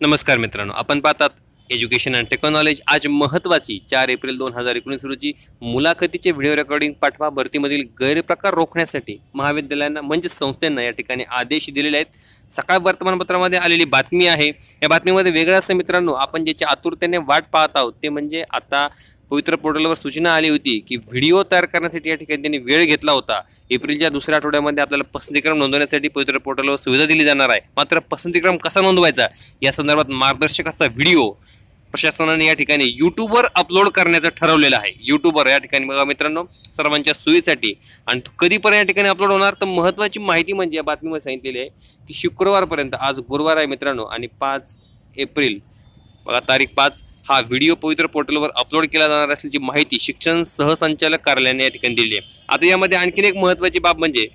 नमस्कार मित्रांनो आपण पाहतात एज्युकेशन अँड टेक्नॉलॉजी आज महत्त्वाची चार एप्रिल दोन हजार एकोणीस रोजी मुलाखतीचे व्हिडिओ रेकॉर्डिंग पाठवा. भरतीमधील गैरप्रकार रोखण्यासाठी महाविद्यालयांना म्हणजे संस्थांना या ठिकाणी आदेश दिलेले आहेत. सकाळ वर्तमानपत्रामध्ये आलेली बातमी आहे. या बातमीमध्ये वेगळं असं मित्रांनो आपण ज्याच्या आतुरतेने वाट पाहत आहोत ते म्हणजे आता पवित्र पोर्टलवर सूचना आली होती की व्हिडिओ तयार करण्यासाठी या ठिकाणी त्यांनी वेळ घेतला होता. एप्रिलच्या दुसऱ्या आठवड्यामध्ये आपल्याला पसंतीक्रम नोंदवण्यासाठी पवित्र पोर्टलवर सुविधा दिली जाणार आहे. मात्र पसंतीक्रम कसा नोंदवायचा? या संदर्भात मार्गदर्शक असा व्हिडिओ प्रशासनाने या ठिकाणी यूट्यूबवर अपलोड करण्याचं ठरवलेलं आहे. यूट्यूबवर या ठिकाणी बघा मित्रांनो सर्वांच्या सोयीसाठी आणि कधीपर्यंत या ठिकाणी अपलोड होणार? तर महत्त्वाची माहिती म्हणजे या बातमीमध्ये सांगितलेली आहे की शुक्रवारपर्यंत आज गुरुवार आहे मित्रांनो आणि पाच एप्रिल बघा तारीख पाच हा व्हिडिओ पवित्र पोर्टलवर अपलोड केला जाणार असल्याची माहिती शिक्षण सहसंचालक कार्यालयाने या ठिकाणी दिली आहे. आता यामध्ये आणखीन एक महत्त्वाची बाब म्हणजे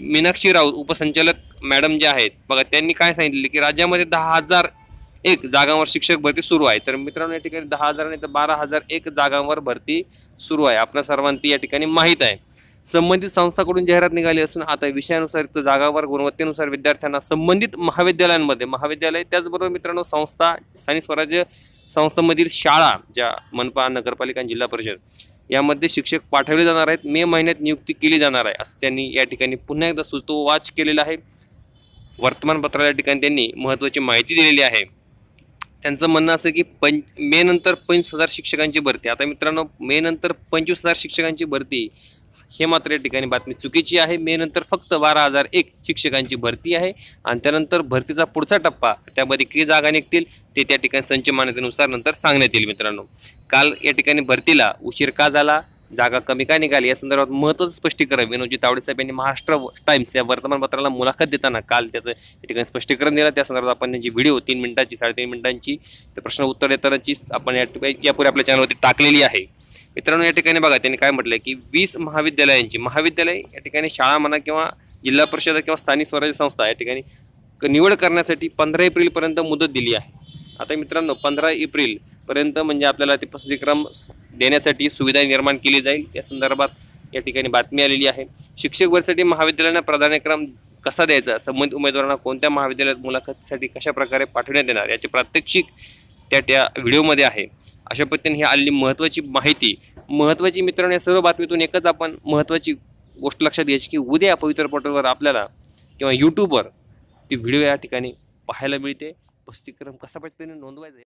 मीनाक्षी राऊत उपसंचालक मॅडम जे आहेत बघा त्यांनी काय सांगितले की राज्यामध्ये दहा हजार एक जागांवर शिक्षक भरती सुरू आहे. तर मित्रांनो या ठिकाणी दहा हजार नाही तर बारा हजार एक जागांवर भरती सुरू आहे. आपल्या सर्वांती या ठिकाणी माहीत आहे. संबंधित संस्थाकडून जाहिरात निघाली असून आता विषयानुसार युक्त जागावर गुणवत्तेनुसार विद्यार्थ्यांना संबंधित महाविद्यालयांमध्ये महाविद्यालय त्याचबरोबर मित्रांनो संस्था स्थानिक स्वराज्य संस्थांमधील शाळा ज्या मनपा नगरपालिका आणि जिल्हा परिषद यामध्ये शिक्षक पाठवले जाणार आहेत. मे महिन्यात नियुक्ती केली जाणार आहे असं त्यांनी या ठिकाणी पुन्हा एकदा सुतोवाच केलेला आहे. वर्तमानपत्राला या ठिकाणी त्यांनी महत्त्वाची माहिती दिलेली आहे. त्यांचं म्हणणं असं की पंच मे नंतर पंचवीस हजार शिक्षकांची भरती. आता मित्रांनो मे नंतर पंचवीस हजार शिक्षकांची भरती हे मात्र या ठिकाणी बातमी चुकीची आहे. मे नंतर फक्त बारा हजार एक शिक्षकांची भरती आहे आणि त्यानंतर भरतीचा पुढचा टप्पा त्यामध्ये किती जागा निघतील ते त्या ठिकाणी संच मान्यतेनुसार नंतर सांगण्यात येईल मित्रांनो. काल या ठिकाणी भरतीला उशीर का झाला? जागा कमी का निघाली? या संदर्भात महत्त्वाचं स्पष्टीकरण विनोदजी तावडे साहेब यांनी महाराष्ट्र टाइम्स या वर्तमानपत्राला मुलाखत देताना काल त्याचं या ठिकाणी स्पष्टीकरण दिलं. त्या संदर्भात आपण त्यांची व्हिडिओ तीन मिनिटांची साडेतीन मिनिटांची तर प्रश्न उत्तर देतानाची आपण या यापूर्वी आपल्या चॅनलवरती टाकलेली आहे. मित्रांनो या ठिकाणी बघा त्यांनी काय म्हटलंय की वीस महाविद्यालयांची महाविद्यालय या ठिकाणी शाळा म्हणा किंवा जिल्हा परिषद किंवा स्थानिक स्वराज्य संस्था या ठिकाणी क- निवड करण्यासाठी पंधरा एप्रिलपर्यंत मुदत दिली आहे. आता मित्रांनो पंधरा एप्रिलपर्यंत म्हणजे आपल्याला ते पसंतीक्रम देण्यासाठी सुविधा निर्माण केली जाईल. या संदर्भात या ठिकाणी बातमी आलेली आहे. शिक्षक वर्षासाठी महाविद्यालयांना प्राधान्यक्रम कसा द्यायचा? संबंधित उमेदवारांना कोणत्या महाविद्यालयात मुलाखतीसाठी कशा प्रकारे पाठवण्यात येणार? याचे प्रात्यक्षिक त्या त्या व्हिडिओमध्ये आहे. अशा पद्धतीने ही आलेली महत्त्वाची माहिती. महत्त्वाची मित्रांनो या सर्व बातमीतून एकच आपण महत्त्वाची गोष्ट लक्षात घ्यायची की उद्या पवित्र पोर्टलवर आपल्याला किंवा यूट्यूबवर ती व्हिडिओ या ठिकाणी पाहायला मिळते. पस्तीक्रम कसा पद्धतीने नोंदवायचा आहे